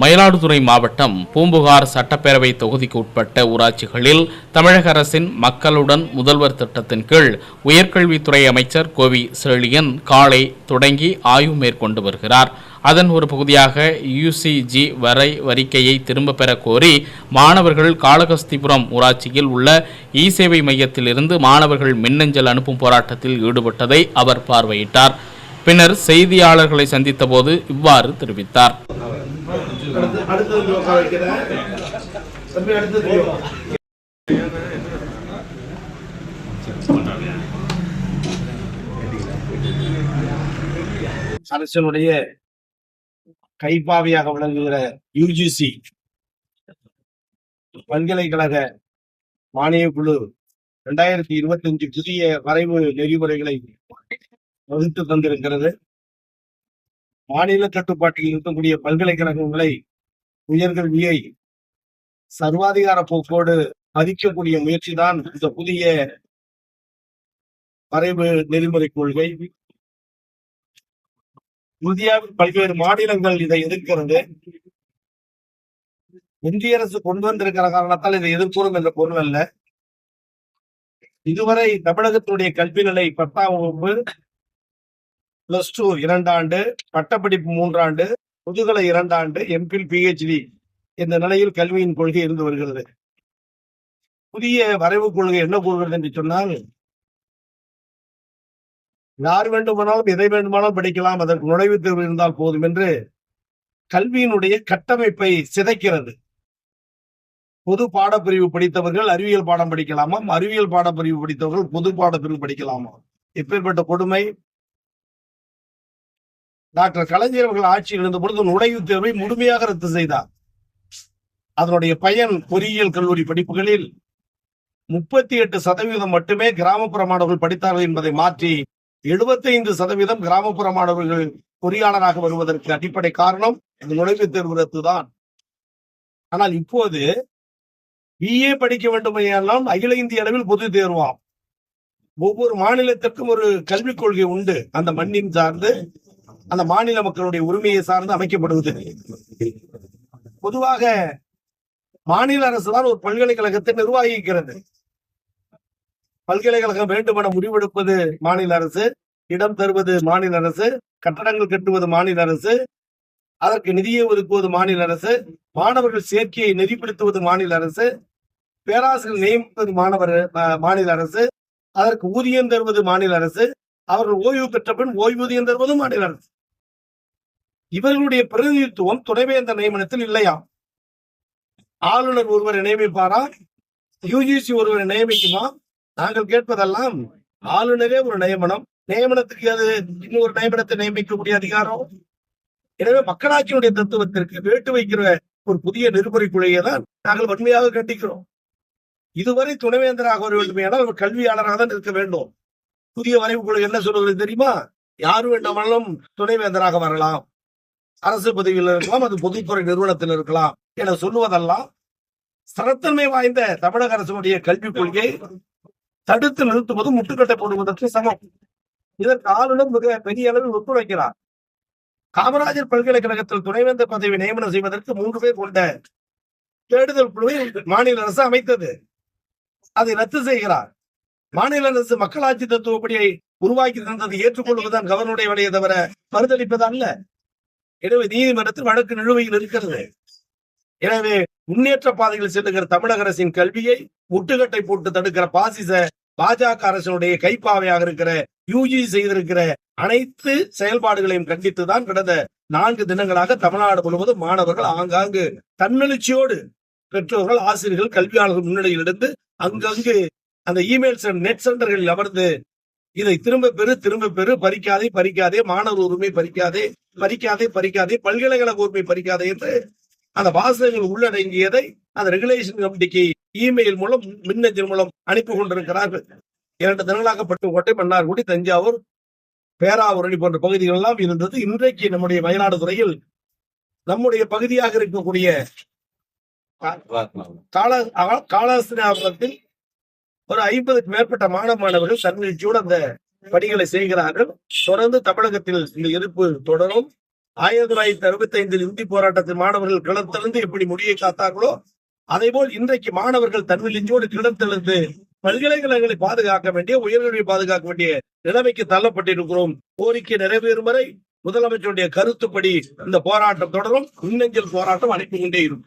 மயிலாடுதுறை மாவட்டம் பூம்புகார் சட்டப்பேரவை தொகுதிக்கு உட்பட்ட ஊராட்சிகளில் தமிழக அரசின் மக்களுடன் முதல்வர் திட்டத்தின் கீழ் உயர்கல்வித்துறை அமைச்சர் கோவி செழியன் காலை தொடங்கி ஆய்வு மேற்கொண்டு வருகிறார். அதன் ஒரு பகுதியாக யுசிஜி வரை வரிக்கையை திரும்ப பெற கோரி மாணவர்கள் காளகஸ்திபுரம் ஊராட்சியில் உள்ள இ சேவை மையத்திலிருந்து மாணவர்கள் மின்னஞ்சல் அனுப்பும் போராட்டத்தில் ஈடுபட்டதை அவர் பார்வையிட்டார். பின்னர் செய்தியாளர்களை சந்தித்தபோது இவ்வாறு தெரிவித்தார். அடுத்தது உட்கார வைக்கிறேன். தம்பி அடுத்தது அரசனுடைய கைப்பாவையாக விளங்குகிற யுஜிசி பல்கலைக்கழக மானியக் குழு இரண்டாயிரத்தி இருபத்தி அஞ்சு புதிய வரைவு நெறிமுறைகளை வகுத்து தந்திருக்கிறது. மாநில கட்டுப்பாட்டில் இருக்கக்கூடிய பல்கலைக்கழகங்களை உயர்கல்வியை சர்வாதிகார போக்கோடு மதிக்கக்கூடிய முயற்சி தான் இந்த புதிய வரைவு நெறிமுறை கொள்கை. இந்தியாவின் பல்வேறு மாநிலங்கள் இதை எதிர்க்கிறது. இந்திய அரசு கொண்டு வந்திருக்கிற காரணத்தால் இதை எதிர்க்கூறும் என்ற பொருள் அல்ல. இதுவரை தமிழகத்தினுடைய கல்வி நிலை பத்தாம் வகுப்பு பிளஸ் டூ இரண்டாண்டு பட்டப்படிப்பு மூன்றாண்டு முதுகலை இரண்டாண்டு எம்பில் பிஹெச்டி இந்த நிலையில் கல்வியின் கொள்கை இருந்து வருகிறது. புதிய வரைவு கொள்கை என்ன கூறுகிறது என்று சொன்னால் யார் வேண்டுமானாலும் எதை வேண்டுமானாலும் படிக்கலாம் அதற்கு நுழைவுத் தேர்வு இருந்தால் போதும் என்று கல்வியினுடைய கட்டமைப்பை சிதைக்கிறது. பொது பாடப்பிரிவு படித்தவர்கள் அறிவியல் பாடம் படிக்கலாமாம் அறிவியல் பாடப்பிரிவு படித்தவர்கள் பொது பாடப்பிரிவு படிக்கலாமா? இப்பேற்பட்ட கொடுமை டாக்டர் கலைஞர் அவர்கள் ஆட்சியில் இருந்த பொழுது நுழைவுத் தேர்வை முழுமையாக ரத்து செய்தார். அதனுடைய பயன் பொறியியல் கல்லூரி படிப்புகளில் முப்பத்தி எட்டு சதவீதம் மட்டுமே கிராமப்புற மாணவர்கள் படித்தார்கள் என்பதை மாற்றி 75% சதவீதம் கிராமப்புற மாணவர்கள் பொறியாளராக வருவதற்கு அடிப்படை காரணம் இந்த நுழைவுத் தேர்வு ரத்து தான் ஆனால் இப்போது பிஏ படிக்க வேண்டுமையெல்லாம் அகில இந்திய அளவில் பொது தேர்வாம். ஒவ்வொரு மாநிலத்திற்கும் ஒரு கல்விக் கொள்கை உண்டு. அந்த மண்ணின் சார்ந்து அந்த மாநில மக்களுடைய உரிமையை சார்ந்து அமைக்கப்படுவது. பொதுவாக மாநில அரசு தான் ஒரு பல்கலைக்கழகத்தை நிர்வகிக்கிறது. பல்கலைக்கழகம் வேண்டுமென முடிவெடுப்பது மாநில அரசு இடம் தருவது மாநில அரசு கட்டடங்கள் கட்டுவது மாநில அரசு அதற்கு நிதியை ஒதுக்குவது மாநில அரசு மாணவர்கள் சேர்க்கையை நெறிப்படுத்துவது மாநில அரசு பேராசிரியர் நியமிப்பது மாணவர் மாநில அரசு அதற்கு ஊதியம் தருவது மாநில அரசு அவர்கள் ஓய்வு பெற்ற பின் ஓய்வூதியம் தருவதும் மாநில அரசு. இவர்களுடைய பிரதிநிதித்துவம் துணைவேந்தர் நியமனத்தில் இல்லையா? ஆளுநர் ஒருவரை நியமிப்பாரா? யூஜிசி ஒருவரை நியமிக்குமா? நாங்கள் கேட்பதெல்லாம் ஆளுநரே ஒரு நியமனம். நியமனத்துக்கு அது இன்னொரு நியமனத்தை நியமிக்கக்கூடிய அதிகாரம். எனவே மக்களாட்சியினுடைய தத்துவத்திற்கு வேட்டு வைக்கிற ஒரு புதிய நெறிமுறை குழையை தான் நாங்கள் வன்மையாக கண்டிக்கிறோம். இதுவரை துணைவேந்தராக வர வேண்டுமையானால் அவர் கல்வியாளராக தான் இருக்க வேண்டும். புதிய வரைவு குழு என்ன சொல்வது தெரியுமா? யார் வேண்டுமானாலும் துணைவேந்தராக வரலாம். அரசு பதவியில் இருக்கலாம் அது பொதுத்துறை நிறுவனத்தில் இருக்கலாம் என சொல்லுவதெல்லாம் ஸ்திரத்தன்மை வாய்ந்த தமிழக அரசுடைய கல்விக் கொள்கை தடுத்து நிறுத்துவது முட்டுக்கட்டை போடுவதற்கு சமம். இதற்கு ஆளுநர் மிக பெரிய அளவில் ஒத்துழைக்கிறார். காமராஜர் பல்கலைக்கழகத்தில் துணைவேந்தர் பதவி நியமனம் செய்வதற்கு மூன்று பேர் கொண்ட தேடுதல் குழுவை மாநில அரசு அமைத்தது. அதை ரத்து செய்கிறார். மாநில அரசு மக்களாட்சி தத்துவப்படியை உருவாக்கி தந்ததை ஏற்றுக்கொள்வதுதான் கவர்னருடைய வழியை தவிர மறுதளிப்பது அல்ல. எனவே நீதிமன்றத்தில் வழக்கு நிலுவையில் இருக்கிறது. எனவே முன்னேற்ற பாதையில் செல்லுகிற தமிழக அரசின் கல்வியை முட்டுக்கட்டை போட்டு தடுக்கிற பாசிச பாஜக அரசனுடைய கைப்பாவையாக இருக்கிற யூஜி செய்திருக்கிற அனைத்து செயல்பாடுகளையும் கண்டித்துதான் கடந்த நான்கு தினங்களாக தமிழ்நாடு முழுவதும் மாணவர்கள் ஆங்காங்கு தன்னெழுச்சியோடு பெற்றோர்கள் ஆசிரியர்கள் கல்வியாளர்கள் முன்னிலையில் இருந்து அங்கங்கு அந்த இமெயில் நெட் சென்டர்களில் அமர்ந்து இதை திரும்ப பெறு திரும்ப பெறு பறிக்காதே பறிக்காதே மாணவர் உரிமை பறிக்காதே பறிக்காதே பறிக்காதே பல்கலைக்கழக உரிமை பறிக்காதே என்று அந்த வாசகங்கள் உள்ளடங்கியதை அந்த ரெகுலேஷன் கமிட்டிக்கு இமெயில் மூலம் மின்னஞ்சல் மூலம் அனுப்பி கொண்டிருக்கிறார்கள். இரண்டு தினங்களாக பட்டுக்கோட்டை மன்னார்குடி தஞ்சாவூர் பேராவூரணி போன்ற பகுதிகள் எல்லாம் இருந்தது. இன்றைக்கு நம்முடைய மயிலாடுதுறையில் நம்முடைய பகுதியாக இருக்கக்கூடிய கால காலாஸ்திரி ஒரு ஐம்பதுக்கு மேற்பட்ட மாணவ மாணவர்கள் தன்னிழ்ச்சியோடு அந்த பணிகளை செய்கிறார்கள். தொடர்ந்து தமிழகத்தில் இந்த எதிர்ப்பு தொடரும். ஆயிரத்தி தொள்ளாயிரத்தி அறுபத்தி ஐந்தில் இந்தி போராட்டத்தில் மாணவர்கள் கிளர்த்தெழுந்து எப்படி முடியை காத்தார்களோ அதேபோல் இன்றைக்கு மாணவர்கள் தன்விலிஞ்சோடு கிளர்த்தெழுந்து பல்கலைக்கழகங்களை பாதுகாக்க வேண்டிய உயர்கல்வியை பாதுகாக்க வேண்டிய நிலைமைக்கு தள்ளப்பட்டிருக்கிறோம். கோரிக்கை நிறைவேறும் வரை முதலமைச்சருடைய கருத்துப்படி இந்த போராட்டம் தொடரும். மின்னஞ்சல் போராட்டம் அனுப்பி கொண்டே இருக்கும்.